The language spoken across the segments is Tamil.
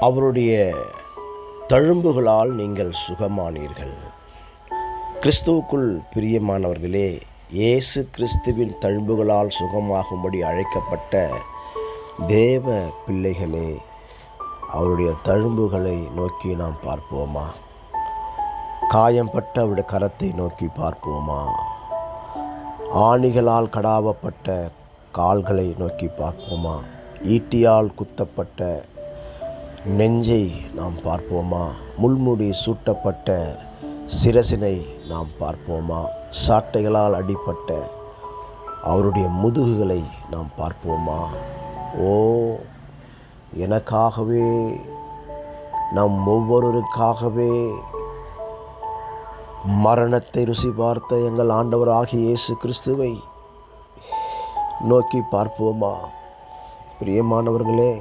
அவருடைய தழும்புகளால் நீங்கள் சுகமானீர்கள். கிறிஸ்துவுக்குள் பிரியமானவர்களே இயேசு கிறிஸ்துவின் தழும்புகளால் சுகமாகும்படி அழைக்கப்பட்ட தேவ பிள்ளைகளே அவருடைய தழும்புகளை நோக்கி நாம் பார்ப்போமா? காயம்பட்ட அவருடைய கரத்தை நோக்கி பார்ப்போமா? ஆணிகளால் கடாவப்பட்ட கால்களை நோக்கி பார்ப்போமா? ஈட்டியால் குத்தப்பட்ட நெஞ்சை நாம் பார்ப்போமா? முள்முடி சூட்டப்பட்ட சிரசினை நாம் பார்ப்போமா? சாட்டைகளால் அடிப்பட்ட அவருடைய முதுகுகளை நாம் பார்ப்போமா? ஓ எனக்காகவே நம் ஒவ்வொருவருக்காகவே மரணத்தை ருசி பார்த்த எங்கள் ஆண்டவர் ஆகிய இயேசு கிறிஸ்துவை நோக்கி பார்ப்போமா? பிரியமானவர்களே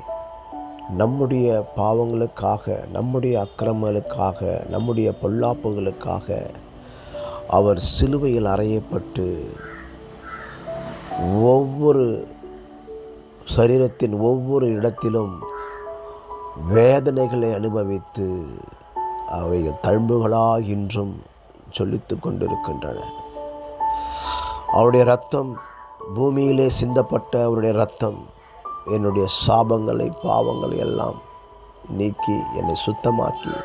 நம்முடைய பாவங்களுக்காக நம்முடைய அக்கிரமங்களுக்காக நம்முடைய பொல்லாப்புகளுக்காக அவர் சிலுவையில் அறையப்பட்டு ஒவ்வொரு சரீரத்தின் ஒவ்வொரு இடத்திலும் வேதனைகளை அனுபவித்து அவை தழும்புகளாக இன்றும் சொல்லித்து கொண்டிருக்கின்றன. அவருடைய ரத்தம் பூமியிலே சிந்தப்பட்ட அவருடைய ரத்தம் என்னுடைய சாபங்களை பாவங்களை எல்லாம் நீக்கி என்னை சுத்தமாக்கி.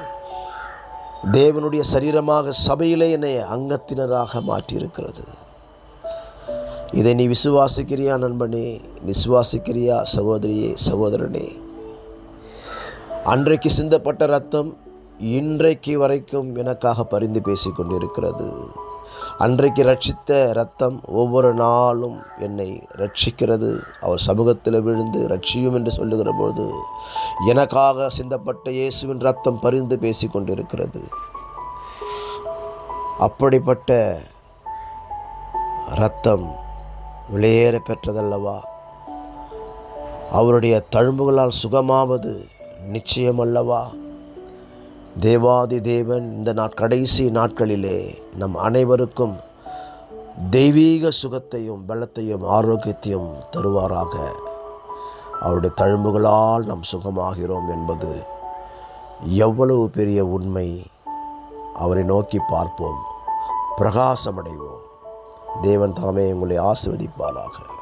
தேவனுடைய சரீரமாக சபையிலே என்னை அங்கத்தினராக மாற்றியிருக்கிறது. இதை நீ விசுவாசிக்கிறியா நண்பனே? விசுவாசிக்கிறியா சகோதரியே சகோதரனே? அன்றைக்கு சிந்தப்பட்ட ரத்தம் இன்றைக்கு வரைக்கும் எனக்காக பரிந்து பேசிக்கொண்டிருக்கிறது. அன்றைக்கு ரட்சித்த ரத்தம் ஒவ்வொரு நாளும் என்னை ரட்சிக்கிறது. அவர் சமூகத்தில் விழுந்து ரட்சியும் என்று சொல்லுகிற பொழுது எனக்காக சிந்தப்பட்ட இயேசுவின் ரத்தம் பரிந்து பேசி கொண்டிருக்கிறது. அப்படிப்பட்ட ரத்தம் விலையேற பெற்றதல்லவா? அவருடைய தழும்புகளால் சுகமாவது நிச்சயமல்லவா? தேவாதி தேவன் இந்த நாட் கடைசி நாட்களிலே நம் அனைவருக்கும் தெய்வீக சுகத்தையும் பலத்தையும் ஆரோக்கியத்தையும் தருவாராக. அவருடைய தழும்புகளால் நாம் சுகமாகிறோம் என்பது எவ்வளவு பெரிய உண்மை. அவரை நோக்கி பார்ப்போம். பிரகாசமடைவோம். தேவன் தாமே உங்களை ஆசிர்வதிப்பாராக.